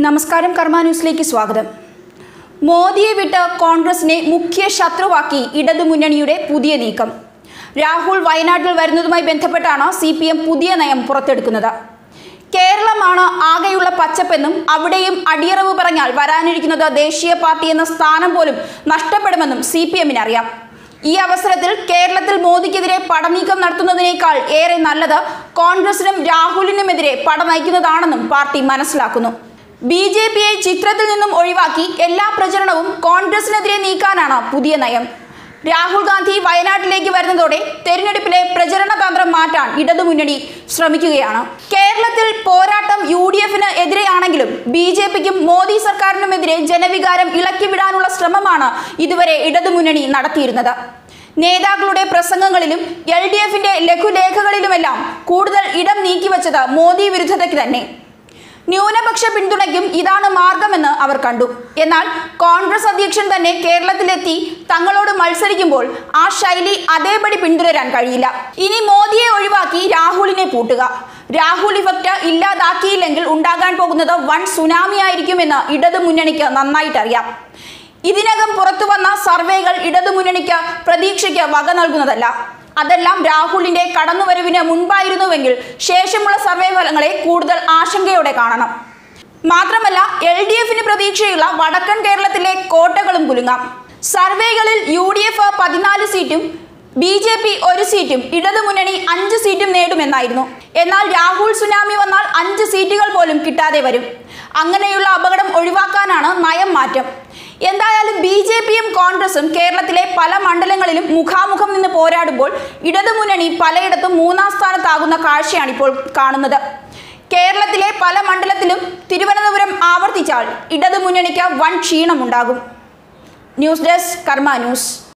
നമസ്കാരം കർമ്മ ന്യൂസിലേക്ക് സ്വാഗതം. മോദിയെ വിട്ട് കോൺഗ്രസിനെ മുഖ്യ ശത്രുവാക്കി ഇടതുമുന്നണിയുടെ പുതിയ നീക്കം. രാഹുൽ വയനാട്ടിൽ വരുന്നതുമായി ബന്ധപ്പെട്ടാണ് സി പുതിയ നയം പുറത്തെടുക്കുന്നത്. കേരളമാണ് ആകെയുള്ള പച്ചപ്പെന്നും അവിടെയും അടിയറവ് പറഞ്ഞാൽ വരാനിരിക്കുന്നത് ദേശീയ പാർട്ടി എന്ന സ്ഥാനം പോലും നഷ്ടപ്പെടുമെന്നും സി പി എമ്മിന് അറിയാം. ഈ അവസരത്തിൽ കേരളത്തിൽ മോദിക്കെതിരെ പടനീക്കം നടത്തുന്നതിനേക്കാൾ ഏറെ നല്ലത് കോൺഗ്രസിനും രാഹുലിനുമെതിരെ പട നയിക്കുന്നതാണെന്നും പാർട്ടി മനസ്സിലാക്കുന്നു. ബി ജെ പിയെ ചിത്രത്തിൽ നിന്നും ഒഴിവാക്കി എല്ലാ പ്രചരണവും കോൺഗ്രസിനെതിരെ നീക്കാനാണ് പുതിയ നയം. രാഹുൽ ഗാന്ധി വയനാട്ടിലേക്ക് വരുന്നതോടെ തെരഞ്ഞെടുപ്പിലെ പ്രചരണ തന്ത്രം മാറ്റാൻ ഇടതുമുന്നണി ശ്രമിക്കുകയാണ്. കേരളത്തിൽ പോരാട്ടം യു ഡി എഫിന് എതിരെയാണെങ്കിലും ബി ജെ പിക്കും മോദി സർക്കാരിനുമെതിരെ ജനവികാരം ഇളക്കിവിടാനുള്ള ശ്രമമാണ് ഇതുവരെ ഇടതുമുന്നണി നടത്തിയിരുന്നത്. നേതാക്കളുടെ പ്രസംഗങ്ങളിലും എൽ ഡി എഫിന്റെ ലഘുലേഖകളിലുമെല്ലാം കൂടുതൽ ഇടം നീക്കിവച്ചത് മോദി വിരുദ്ധതയ്ക്ക് തന്നെ. ന്യൂനപക്ഷ പിന്തുണയ്ക്കും ഇതാണ് മാർഗമെന്ന് അവർ കണ്ടു. എന്നാൽ കോൺഗ്രസ് അധ്യക്ഷൻ തന്നെ കേരളത്തിലെത്തി തങ്ങളോട് മത്സരിക്കുമ്പോൾ ആ ശൈലി അതേപടി പിന്തുടരാൻ കഴിയില്ല. ഇനി മോദിയെ ഒഴിവാക്കി രാഹുലിനെ പൂട്ടുക. രാഹുൽ ഇഫക്റ്റ് ഇല്ലാതാക്കിയില്ലെങ്കിൽ ഉണ്ടാകാൻ പോകുന്നത് വൺ സുനാമി ആയിരിക്കുമെന്ന് ഇടതു മുന്നണിക്ക് നന്നായിട്ടറിയാം. ഇതിനകം പുറത്തു വന്ന സർവേകൾ ഇടതുമുന്നണിക്ക് പ്രതീക്ഷയ്ക്ക് വക നൽകുന്നതല്ല. അതെല്ലാം രാഹുലിന്റെ കടന്നുവരവിന് മുൻപായിരുന്നുവെങ്കിൽ ശേഷമുള്ള സർവേ ഫലങ്ങളെ കൂടുതൽ ആശങ്കയോടെ കാണണം. മാത്രമല്ല എൽ ഡി എഫിന് പ്രതീക്ഷയുള്ള വടക്കൻ കേരളത്തിലെ കോട്ടകളും കുലുങ്ങാം. സർവേകളിൽ യു ഡി എഫ് പതിനാല് സീറ്റും ബി ജെ പി ഒരു സീറ്റും ഇടതുമുന്നണി അഞ്ച് സീറ്റും നേടുമെന്നായിരുന്നു. എന്നാൽ രാഹുൽ സുനാമി വന്നാൽ അഞ്ച് സീറ്റുകൾ പോലും കിട്ടാതെ വരും. അങ്ങനെയുള്ള അപകടം ഒഴിവാക്കാനാണ് നയം മാറ്റം. എന്തായാലും ബി ജെ പിയും കോൺഗ്രസും കേരളത്തിലെ പല മണ്ഡലങ്ങളിലും മുഖാമുഖം നിന്ന് പോരാടുമ്പോൾ ഇടതുമുന്നണി പലയിടത്തും മൂന്നാം സ്ഥാനത്താകുന്ന കാഴ്ചയാണ് ഇപ്പോൾ കാണുന്നത്. കേരളത്തിലെ പല മണ്ഡലത്തിലും തിരുവനന്തപുരം ആവർത്തിച്ചാൽ ഇടതുമുന്നണിക്ക് വൻ ക്ഷീണമുണ്ടാകും. News desk Karma news.